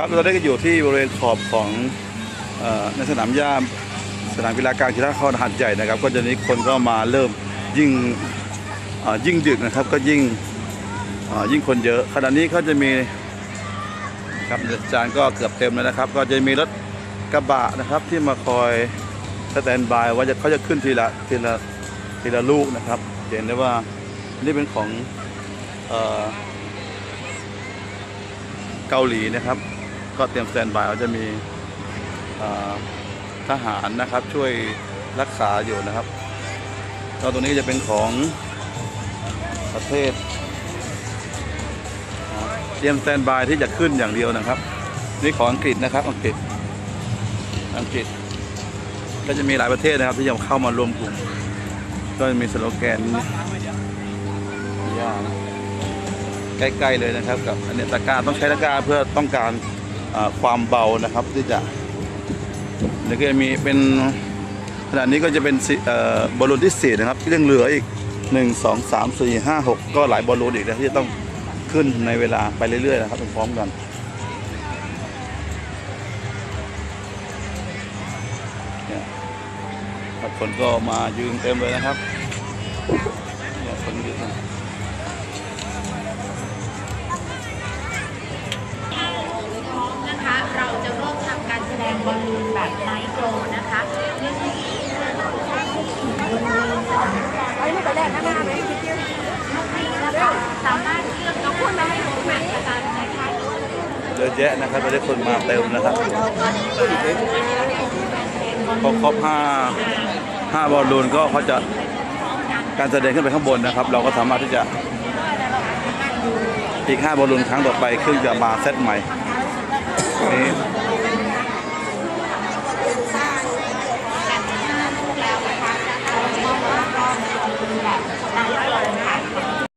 ครับเราได้ก็อยู่ที่บริเวณขอบของอในสนามหญ้าสนามกีฬากลางกีฬาคอนหัดใหญ่นะครับ ก็จะนี้คนก็มาเริ่มยิ่งยิ่งดึกนะครับก็ยิ่งยิ่งคนเยอะขณะนี้เขาจะมีครับจานก็เกือบเต็มแล้วนะครับ ก็จะมีรถกระบะนะครับที่มาคอยสแตนบายว่าจะเขาจะขึ้นทีละทีละทีละลูกนะครับเห็นได้ว่านี่เป็นของเกาหลีนะครับ ก็เตรียมสแตนบายว่าจะมีทหารนะครับช่วยรักษาอยู่นะครับแล้วตรงนี้จะเป็นของประเทศเตรียมสแตนบายที่จะขึ้นอย่างเดียวนะครับ นี่ของอังกฤษนะครับ อังกฤษอังกฤษ ก็จะมีหลายประเทศนะครับที่จะเข้ามารวมกลุ่ม ก็จะมีสโลแกนย่างใกล้ๆเลยนะครับกับอันเนี้ยตะการต้องใช้ตะการเพื่อต้องการ ความเบานะครับที่จะแล้วก็มีเป็นขณะนี้ก็จะเป็นบอลลูนที่สี่นะครับที่ยังเหลืออีก 1 2 3 4 5 6 ก็หลายบอลลูนอีกนะที่ต้องขึ้นในเวลาไปเรื่อยๆนะครับพร้อมกันนี่ครับคนก็มายืนเต็มเลยนะครับเนี่ยคนยืน บอลลูนแบบไนท์โกลนะคะเนื่องจากที่บริเวณสนามกีฬานะคะสามารถเลือกน้องคุณมาให้ดูแมตช์กันนะคะเยอะแยะนะครับตอนนี้คนมาเต็มนะครับพอครบห้าห้าบอลลูนก็เขาจะการแสดงขึ้นไปข้างบนนะครับ เราก็สามารถที่จะอีกห้าบอลลูนครั้งต่อไปขึ้นจะมาเซตใหม่นี่